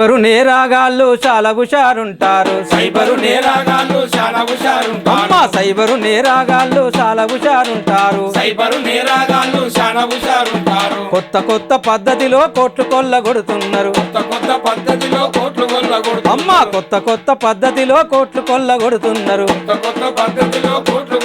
Cyber నేరాగాళ్ళు చాలా హుషారుంటారు. Cyber నేరాగాళ్ళు చాలా హుషారుంటారు. అమ్మ సైబరు నేరాగాళ్ళు చాలా హుషారుంటారు. సైబరు నేరాగాళ్ళు చాలా హుషారుంటారు. కొత్త కొత్త పద్ధతిలో కోట్లు కొల్లగొడుతున్నారు. కొత్త కొత్త పద్ధతిలో కోట్లు కొల్లగొడుతు అమ్మ కొత్త కొత్త పద్ధతిలో కోట్లు కొల్లగొడుతున్నారు. కొత్త కొత్త పద్ధతిలో కోట్లు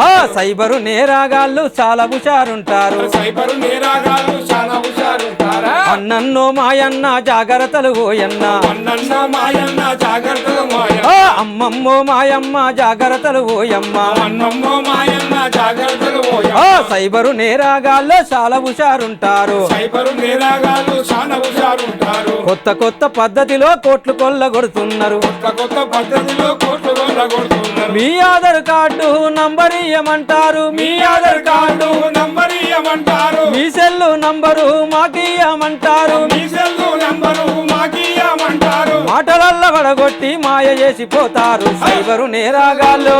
ఆ సైబరు నేరాగాళ్ళు చాలా హుషారుంటారు. సైబరు నేరాగాళ్ళు చాలా హుషారుంటారా? అన్నన్నో మాయన్న జాగ్రత్తలు ఓయన్న అన్నన్న మాయన్న జాగ్రత్తలు మాయ ఆ అమ్మమ్మో మాయమ్మ జాగ్రత్తలు ఓయమ్మ అన్నమ్మో మాయన్న జాగ్రత్తలు ఆ సైబరు నేరాగాల్లో చాలా హుషారుంటారు. సైబరు నేరాగాళ్ళు చాలా హుషారుంటారు. కొత్త కొత్త పద్ధతిలో కోట్లు కొల్లగొడుతున్నారు. కొత్త కొత్త పద్ధతిలో కోట్లు కొల్లగొడుతున్నారు. మీ ఆధార్ కార్డు నంబర్ ఇయ్యమంటారు. మీ ఆధార్ కార్డు నంబర్ ఇయ్యమంటారు. మీ సెల్లు నంబరు మాకు ఇయ్యమంటారు. మీ సెల్లు నంబరు మాకియ్యమంటారు మాటలల్ల వడగొట్టి మాయ చేసిపోతారు. సైబరు నేరాగాళ్ళు.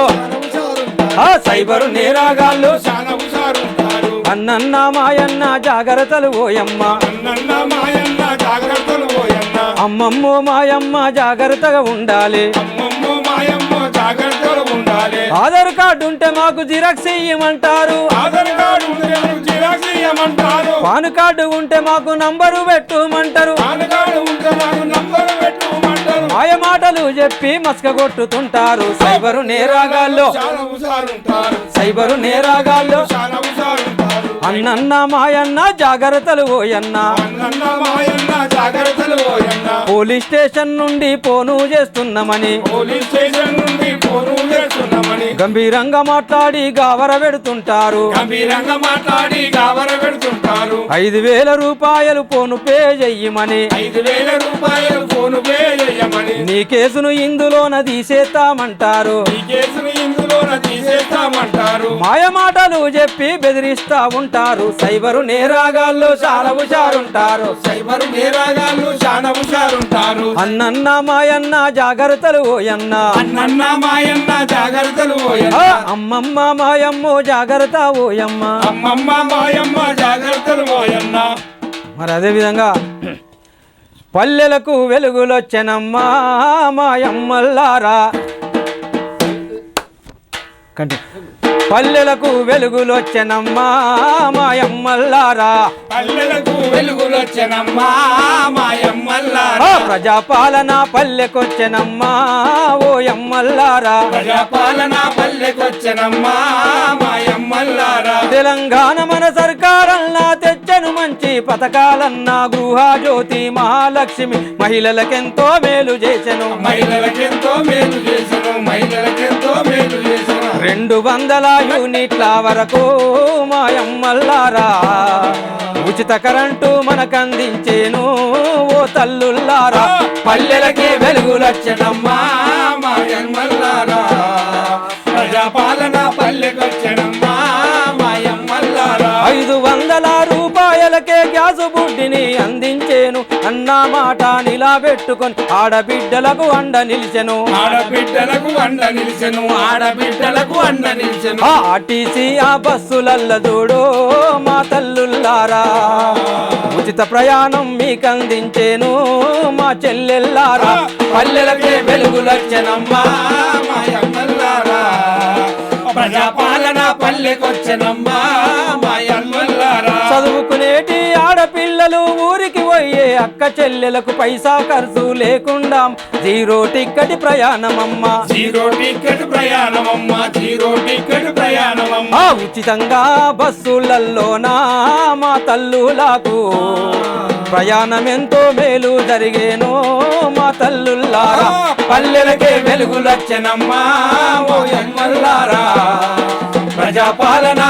ఆ సైబరు నేరాగాళ్ళు. అన్నన్న మాయన్న జాగ్రత్తలు ఓయమ్మ. అన్నన్న మాయన్న జాగ్రత్తలు పోయన్న అమ్మమ్మో మాయమ్మ జాగ్రత్తగా ఉండాలి. అమ్మమ్మ మాయమ్మ జాగ్రత్తలు ఉండాలి ఆధార్ కార్డు ఉంటే మాకు జిరాక్స్ ఇయ్యమంటారు. ఆధార్ కార్డు ఉంటే జిరాక్స్ ఇయ్యమంటారు. పాన్ కార్డు ఉంటే మాకు నంబరు పెట్టుమంటారు. పాన్ కార్డు ఉంటే మాకు నంబర్ మాయ మాటలు చెప్పి మస్క కొట్టుతుంటారు సైబరు నేరాగాల్లో సైబరు నేరాగాల్లో. అన్నన్న మాయన్న జాగ్రత్తలు ఓయన్న. పోలీస్ స్టేషన్ నుండి పోను చేస్తున్నామని. పోలీస్ స్టేషన్ నుండి ఫోను గంభీరంగా మాట్లాడి గావర పెడుతుంటారు. గంభీరంగా మాట్లాడి గావర పెడుతుంటారు. ఐదు వేల రూపాయలు పోను పే చెయ్యమని. ఐదు వేల రూపాయలు ఫోను పే చేయమని నీ కేసును ఇందులోన తీసేస్తామంటారు. ఈ కేసును తీసేస్తామంటారు. మాయ మాటలు చెప్పి బెదిరిస్తా ఉంటారు. సైబరు నేరాగాల్లో చాలా హుషారుంటారు సైబరు నేరాగాళ్ళు చాలా హుషారుంటారు అన్నన్న మాయన్న జాగ్రత్తలు ఓయన్న. అన్నన్న మాయన్న జాగ్రత్తలు అమ్మమ్మ మాయమ్మో జాగ్రత్త ఓయమ్మ. అమ్మమ్మ మాయమ్మ జాగ్రత్తలు పోయన్న మరి అదే విధంగా పల్లెలకు వెలుగులొచ్చెనమ్మా మాయమ్మల్లారా. కంటి. పల్లెలకు వెలుగులొచ్చెనమ్మా మాయమ్మల్లారా. పల్లెలకు వెలుగులొచ్చనమ్మా మాయమ్మల్లారా. ప్రజాపాలన పల్లెకొచ్చెనమ్మా ఓయమ్మల్లారా ప్రజాపాలన పల్లెకొచ్చనమ్మా మాయమ్మల్లారా. తెలంగాణ మన సర్కారన్నా తెచ్చను మంచి పథకాలన్నా గృహజ్యోతి మహాలక్ష్మి మహిళలకెంతో మేలు చేసెను. మహిళలకెంతో మేలు చేసను మహిళలకెంతో మేలు చేసను. రెండు వందల యూనిట్ల వరకు మాయమ్మల్లారా. ఉచిత కరెంటు మనకందించేను ఓ తల్లుల్లారా. పల్లెలకే వెలుగులొచ్చడమ్మా మాయమ్మల్లారా. ప్రజాపాలన పల్లెకొచ్చడమ్మా మాయమ్మల్లారా. ఐదు వందల రూపాయలకే గ్యాసు బుడ్డిని అందించేను. అన్న మాట నిలబెట్టుకొని ఆడబిడ్డలకు అండ నిలిచెను. ఆడబిడ్డలకు అండ నిలిచెను. ఆడబిడ్డలకు అండ నిలిచెను. ఆర్టీసీ ఆ బస్సులల్ల చూడు మా తల్లుల్లారా. ఉచిత ప్రయాణం మీకు అందించేను మా చెల్లెల్లారా. పల్లెలకే వెలుగులొచ్చనమ్మా మాయమ్మల్లారా ప్రజాపాలన పల్లెకొచ్చనమ్మా అక్క చెల్లెలకు పైసా ఖర్చు లేకుండా. జీరో టిక్కటి ప్రయాణమమ్మా. జీరో టికెట్ ప్రయాణమమ్మా జీరో టికెట్ ప్రయాణమమ్మా. ఉచితంగా బస్సులల్లోనా మా తల్లులకు. ప్రయాణం ఎంతో మేలు జరిగేను మా తల్లుల్లారా పల్లెలకే వెలుగులొచ్చనమ్మా ప్రజాపాలన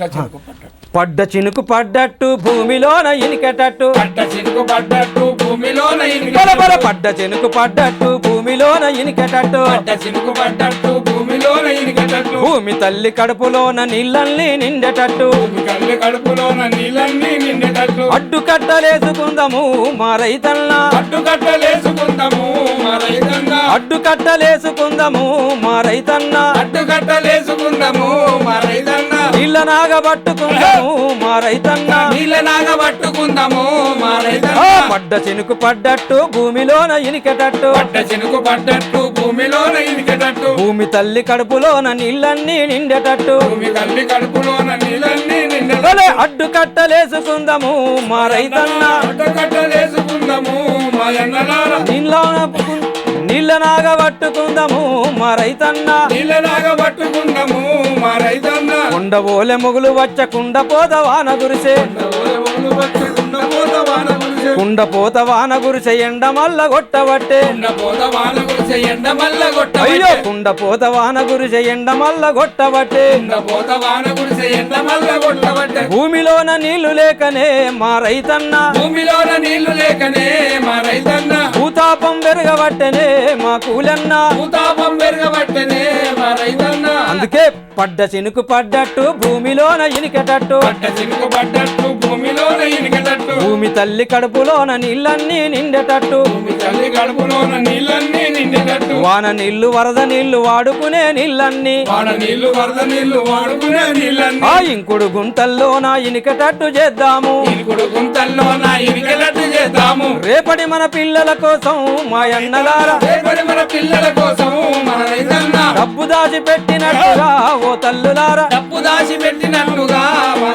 పడ్డ చినుకు పడ్డ పడ్డ చినుకు పడ్డట్టు భూమిలోన ఇనికెటట్టు. పడ్డ చినుకు పడ్డట్టు భూమిలోన ఇనుక బలబల పడ్డ చినుకు పడ్డట్టు భూమిలోన ఇనికెటట్టు. పడ్డ చినుకు పడ్డట్టు భూమిలోన ఇనికటట్టు. భూమి తల్లి కడుపులోన నీళ్ళల్ని నిండేటట్టు. భూమి కళ్ళు కడుపులోన నీళ్ళన్నీ నిండేటట్టు. అడ్డు కట్టలేసుకుందాము మా రైతన్నా. అడ్డు కట్టలేసుకుందాము మా రైతన్నా. అడ్డు కట్టలేసుకుందాము మా రైతన్నా. అడ్డు కట్టలేసుకుందాము మా రైతన్నా. నీళ్ళ నాగ పట్టుకుందాము మా రైతన్న. నీళ్ళ నాగ పట్టుకుందాము మా రైతన్న. పడ్డ చినుకు పడ్డట్టు భూమిలోన ఇనికెటట్టు. పడ్డ చెనుకు పడ్డట్టు భూమిలోన ఇనికెటట్టు. భూమి తల్లి కడుపులోన నీళ్ళన్నీ నిండేటట్టు. భూమి తల్లి కడుపులోన నీళ్ళన్నీ భలే అడ్డు కట్టలేసుకుందాము మా రైతన్న. కట్టలేసుకుందాము మా ఎన్నలార నీళ్ళ నీళ్ళ నాగ పట్టుకుందాము మా రైతన్న నీళ్ళ నాగ పట్టుకుందాము మా రైతన్న కొండబోలె మొగులు వచ్చ కుండ పోత వాన గురిసే. ఒళ్ళు పట్టుకున్న పోత వాన గురిసే ఎండ మల్ల మల్ల అయ్యో కొట్టబట్టే కుండ పోత వాన గురిసే ఎండ మల్ల కొట్టబట్టే భూమిలోన నీళ్ళు లేకనే మా రైతన్న. భూమిలోన నీళ్ళు లేకనే మా రైతన్న. భూతాపం పెరగబట్టనే మా కూలన్న. భూతాపం పెరగబట్టనే మా రైతన్న. అందుకే పడ్డ చినుకు పడ్డట్టు భూమిలోన ఇనికెటట్టు. పడ్డ చినుకు పడ్డట్టు భూమిలోన ఇనికెటట్టు. భూమి తల్లి కడుపులోన నీళ్ళన్నీ నిండేటట్టు. తల్లి కడుపులోన నీళ్ళన్నీ నిండేటట్టు. వాన నీళ్ళు వరద నీళ్ళు వాడుకునే నీళ్ళన్నీ. వాడ నీళ్ళు వరద నీళ్ళు వాడుకునే నీళ్ళన్నీ. ఆ ఇంకుడు గుంటల్లోన ఇనికెటట్టు చేద్దాము. ఇరుకుడు గుంతల్లో నా ఇరికెలట్టు చేద్దాము. రేపటి మన పిల్లల కోసం మా అన్నలారా రేపటి మన పిల్లల కోసం మన రైతన్న. డబ్బు దాచి పెట్టినట్టుగా ఓ తల్లులారా. డబ్బు దాచి పెట్టినట్టుగా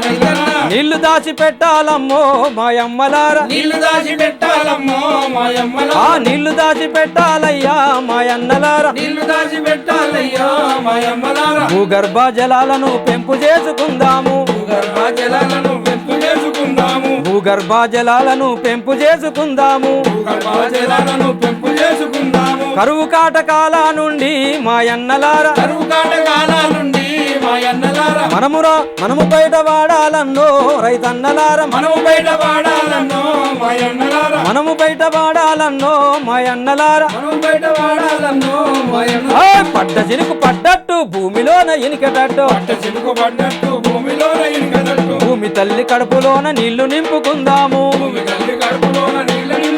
రైతన్న. నీళ్ళు దాచి పెట్టాలమ్మో మా అమ్మలారా. నీళ్ళు దాచి పెట్టాలమ్మో మా అమ్మల ఆ నీళ్ళు దాచి పెట్టాలయ్యా మా అన్నలారా. నీళ్ళు దాచి పెట్టాలయ్యా మా అమ్మలారా. భూగర్భ జలాలను పెంపు చేసుకుందాము. గర్భ జలాలను పెంపు చేసుకుందాము. భూగర్భ జలాలను పెంపు చేసుకుందాము. గర్భ జలాలను పెంపు చేసుకుందాము. కరువు కాటకాల నుండి మా అన్నలారా. కరువు కాటకాల నుండి మనమురా మనము బయట వాడాలన్నో రైతన్నలారా మనము బయట వాడాలన్నో మా అన్నలారా మనము బయట వాడాలన్నో మా అన్నలారా మనము బయట వాడాలన్నో మా అన్న ఆ, పడ్డ చినుకు పడ్డట్టు భూమిలోన ఇనికెటట్టు. పట్ట చినుకు పడ్డట్టు భూమిలో ఇనుకదట్టు భూమి తల్లి కడుపులోన నీళ్ళు నింపుకుందాము. భూమి తల్లి కడుపులోన నీళ్ళని